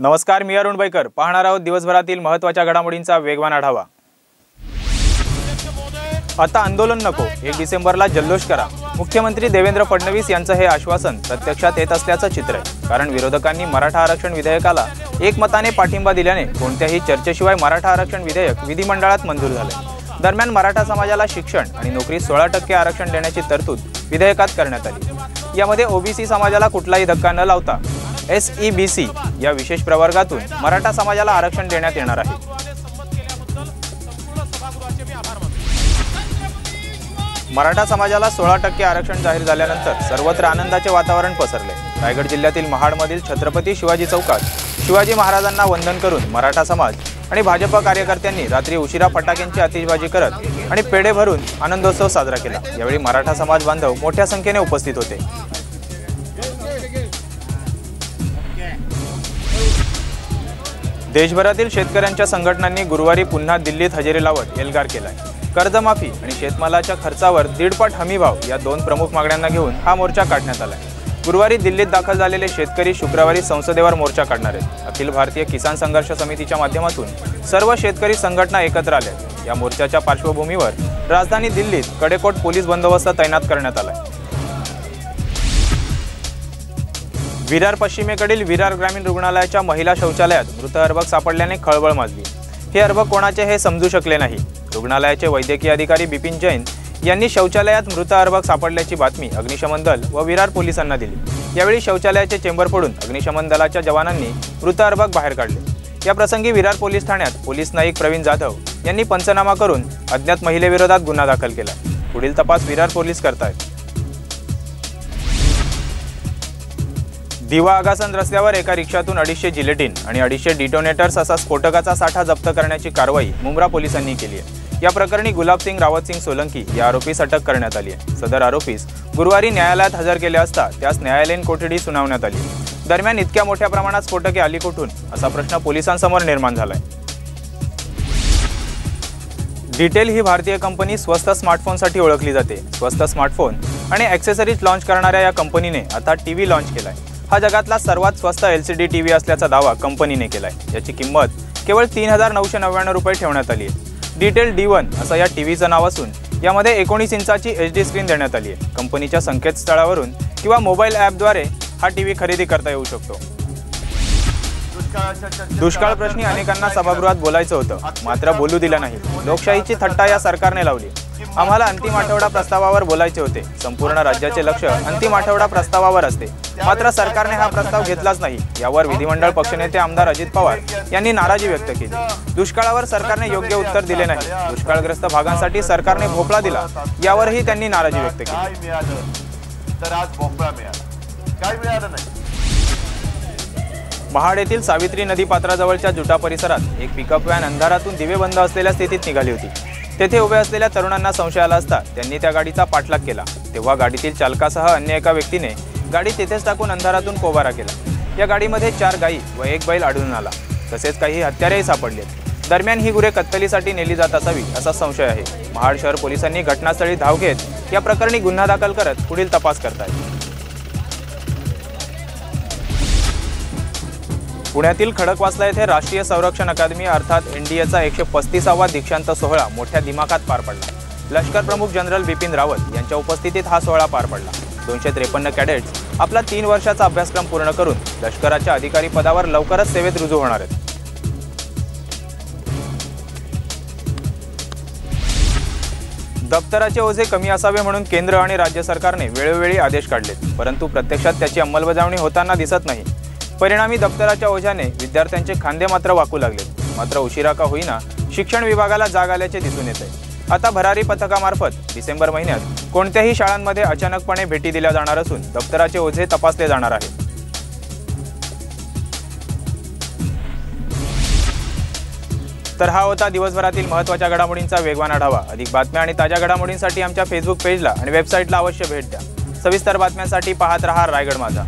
नमस्कार मी अरुण बैकर. पाहणार आहोत दिवसभरातील महत्त्वाच्या घडामोडींचा वेगवान आढावा. आता आंदोलन नको. एक डिसेंबरला जल्लोष करा. मुख्यमंत्री देवेंद्र फडणवीस यांचं हे आश्वासन प्रत्यक्षात येत असल्याचं चित्र आहे. कारण विरोधकांनी मराठा आरक्षण विधेयकाला एकमताने पाठिंबा दिल्याने कोणत्याही चर्चेशिवाय मराठा आरक्षण विधेयक विधिमंडळात मंजूर झाले दरम्यान मराठा समाजाला शिक्षण आणि नोकरीत सोळा टक्के आरक्षण देण्याची तरतूद विधेयकात करण्यात आली. यामध्ये ओबीसी समाजाला कुठलाही धक्का न लावता एस ई बी सी या विशेष प्रवर्गातून मराठा समाजाला आरक्षण देण्यात येणार आहे. मराठा समाजाला सोळा टक्के आरक्षण जाहीर झाल्यानंतर सर्वत्र आनंदाचे वातावरण पसरले. रायगड जिल्ह्यातील महाडमधील छत्रपती शिवाजी चौकात शिवाजी महाराजांना वंदन करून मराठा समाज आणि भाजप कार्यकर्त्यांनी रात्री उशिरा फटाक्यांची आतिषबाजी करत आणि पेढे भरून आनंदोत्सव साजरा केला. यावेळी मराठा समाज बांधव मोठ्या संख्येने उपस्थित होते. देशभरातील शेतकऱ्यांच्या संघटनांनी गुरुवारी पुन्हा दिल्लीत हजेरी लावत एल्गार केलाय. कर्जमाफी आणि शेतमालाच्या खर्चावर दीडपट हमीभाव या दोन प्रमुख मागण्यांना घेऊन हा मोर्चा काढण्यात आलाय. गुरुवारी दिल्लीत दाखल झालेले शेतकरी शुक्रवारी संसदेवर मोर्चा काढणार आहेत. अखिल भारतीय किसान संघर्ष समितीच्या माध्यमातून सर्व शेतकरी संघटना एकत्र आल्या आहेत. या मोर्चाच्या पार्श्वभूमीवर राजधानी दिल्लीत कडेकोट पोलीस बंदोबस्त तैनात करण्यात आलाय. विरार पश्चिमेकडील विरार ग्रामीण रुग्णालयाच्या महिला शौचालयात मृत अर्भक सापडल्याने खळबळ माजली. हे अर्भक कोणाचे हे समजू शकले नाही. रुग्णालयाचे वैद्यकीय अधिकारी बिपिन जैन यांनी शौचालयात मृत अर्भक सापडल्याची बातमी अग्निशमन दल व विरार पोलिसांना दिली. यावेळी शौचालयाचे चेंबर पडून अग्निशमन दलाच्या जवानांनी मृत अर्भक बाहेर काढले. या प्रसंगी विरार पोलीस ठाण्यात पोलीस नाईक प्रवीण जाधव यांनी पंचनामा करून अज्ञात महिलेविरोधात गुन्हा दाखल केला. पुढील तपास विरार पोलीस करतायत. दिवा आगासन रस्त्यावर एका रिक्षातून अडीचशे जिलेटिन आणि अडीचशे डिटोनेटर्स असा स्फोटकाचा साठा जप्त करण्याची कारवाई मुंब्रा पोलिसांनी केली आहे. या प्रकरणी गुलाबसिंग रावतसिंग सोलंकी या आरोपीस अटक करण्यात आली आहे. सदर आरोपीस गुरुवारी न्यायालयात हजर केले असता त्यास न्यायालयीन कोठडी सुनावण्यात आली. दरम्यान इतक्या मोठ्या प्रमाणात स्फोटके आली कुठून असा प्रश्न पोलिसांसमोर निर्माण झालाय. डिटेल ही भारतीय कंपनी स्वस्त स्मार्टफोनसाठी ओळखली जाते. स्वस्त स्मार्टफोन आणि ॲक्सेसरीज लॉन्च करणाऱ्या या कंपनीने आता टी व्ही लॉन्च आहे हा जगातला सर्वात स्वस्त L C D T V असल्याचा दावा कंपनीने केला आहे याची किंमत केवळ तीन हजार नऊशे नव्याण्णव रुपये ठेवण्यात आली आहे. डिटेल डी वन असं या टी व्हीचं नाव असून यामध्ये एकोणीस इंचाची एच डी स्क्रीन देण्यात आली आहे. कंपनीच्या संकेतस्थळावरून किंवा मोबाईल ॲपद्वारे हा टी व्ही खरेदी करता येऊ शकतो. दुष्काळ प्रश्नी अनेकांना सभागृहात बोलायचं होतं. मात्र बोलू दिलं नाही. लोकशाहीची थट्टा या सरकारने लावली. आम्हाला अंतिम आठवडा प्रस्तावावर बोलायचे होते. संपूर्ण राज्याचे लक्ष अंतिम आठवडा प्रस्तावावर असते. मात्र सरकारने हा प्रस्ताव घेतलाच नाही. यावर विधिमंडळ पक्षनेते आमदार अजित पवार यांनी नाराजी व्यक्त केली. दुष्काळावर सरकारने योग्य उत्तर दिले नाही. दुष्काळग्रस्त भागांसाठी सरकारने भोपळा दिला. यावरही त्यांनी नाराजी व्यक्त केली. काय मिळालं तर आज भोपळा मिळाला. काय मिळालं नाही. महाड येथील सावित्री नदी पात्राजवळच्या जुटा परिसरात एक पिकअप व्हॅन अंधारातून दिवे बंद असलेल्या स्थितीत निघाली होती. तेथे उभे असलेल्या तरुणांना संशय आला असता त्यांनी त्या गाडीचा पाठलाग केला. तेव्हा गाडीतील चालकासह अन्य एका व्यक्तीने गाडी तेथेच टाकून अंधारातून पोबारा केला. या गाडीमध्ये चार गायी व एक बैल आढळून आला. तसेच काही हत्यारेही सापडले दरम्यान ही गुरे कत्तलीसाठी नेली जात असावी असा संशय आहे. महाड शहर पोलिसांनी घटनास्थळी धाव घेत या प्रकरणी गुन्हा दाखल करत पुढील तपास करतायत. पुण्यातील खडकवासला येथे राष्ट्रीय संरक्षण अकादमी अर्थात एन डी एचा एकशे पस्तीसावा दीक्षांत सोहळा मोठ्या दिमाखात पार पडला. लष्कर प्रमुख जनरल बिपिन रावत यांच्या उपस्थितीत हा सोहळा पार पडला. दोनशे त्रेपन्न कॅडेट्स आपला तीन वर्षाचा अभ्यासक्रम पूर्ण करून लष्कराच्या अधिकारी पदावर लवकरच सेवेत रुजू होणार आहेत. दप्तराचे ओझे कमी असावे म्हणून केंद्र आणि राज्य सरकारने वेळोवेळी आदेश काढले परंतु प्रत्यक्षात त्याची अंमलबजावणी होताना दिसत नाही. परिणामी दप्तराच्या ओझ्याने विद्यार्थ्यांचे खांदे मात्र वाकू लागले. मात्र उशिरा का होईना शिक्षण विभागाला जाग आल्याचे दिसून येते आता भरारी पथकामार्फत डिसेंबर महिन्यात कोणत्याही शाळांमध्ये अचानकपणे भेटी दिल्या जाणार असून दप्तराचे ओझे तपासले जाणार आहेत. तर हा होता दिवसभरातील महत्त्वाच्या घडामोडींचा वेगवान आढावा. अधिक बातम्या आणि ताज्या घडामोडींसाठी आमच्या फेसबुक पेजला आणि वेबसाईटला अवश्य भेट द्या. सविस्तर बातम्यांसाठी पाहत रहा रायगड माझा.